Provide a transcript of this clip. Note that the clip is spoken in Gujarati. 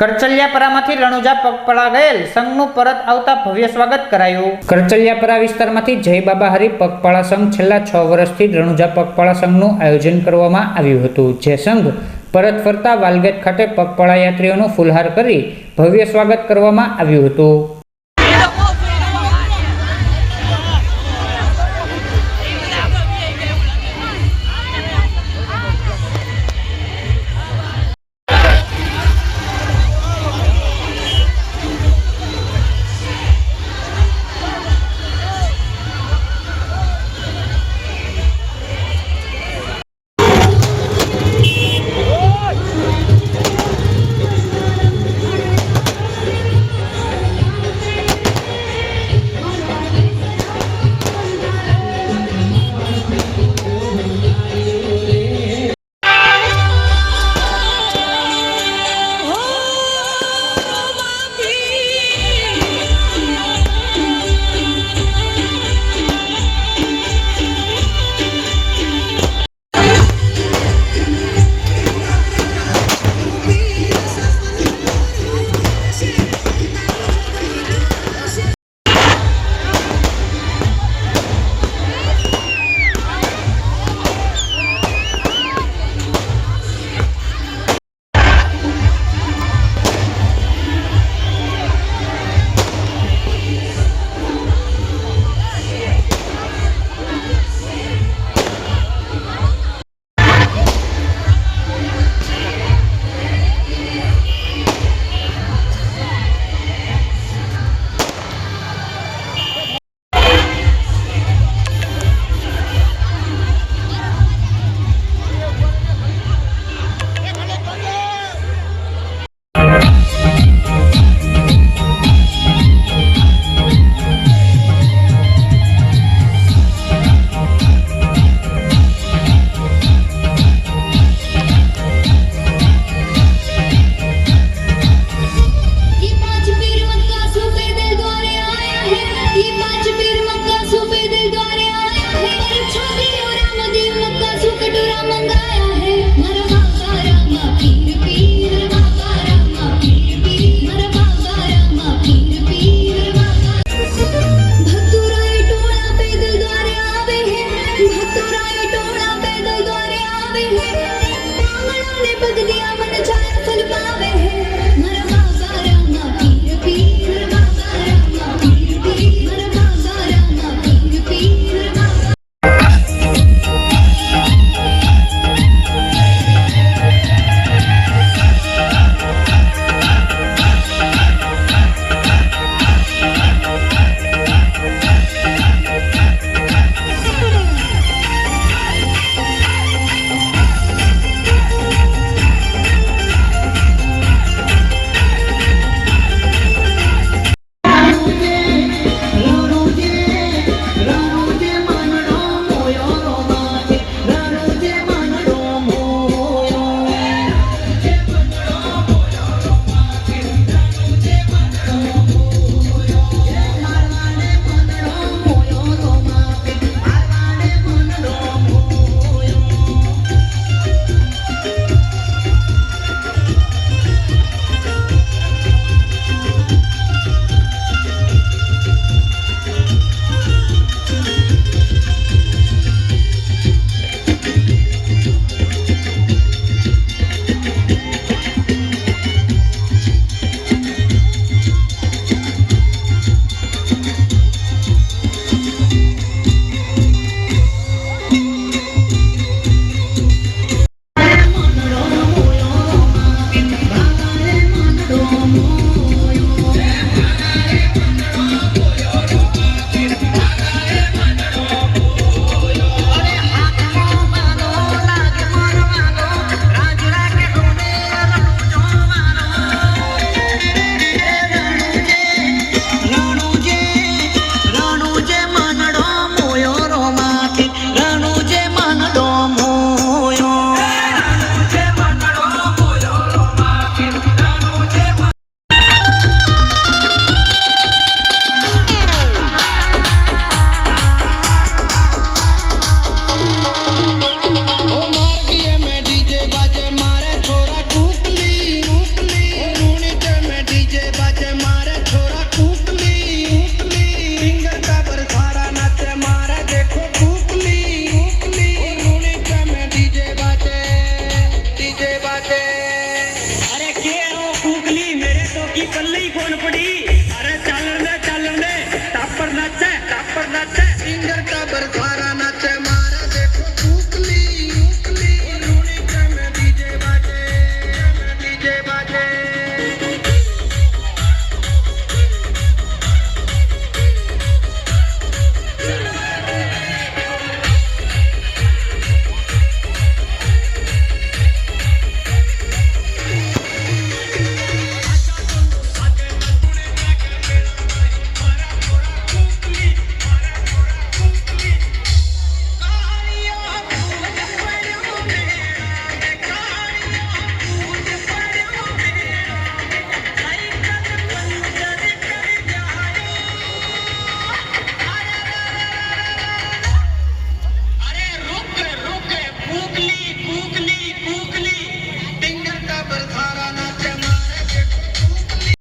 કરચલિયાપરામાંથી રણુજા પગપળા ગયેલ સંઘનું પરત આવતા ભવ્ય સ્વાગત કરાયું. કરચલિયાપરા વિસ્તારમાંથી જય બાબા હરિ પગપાળા સંઘ છેલ્લા છ વર્ષથી રણુજા પગપાળા સંઘનું આયોજન કરવામાં આવ્યું હતું, જે સંઘ પરત ફરતા વાલગેટ ખાતે પગપાળા યાત્રીઓનું ફુલહાર કરી ભવ્ય સ્વાગત કરવામાં આવ્યું હતું.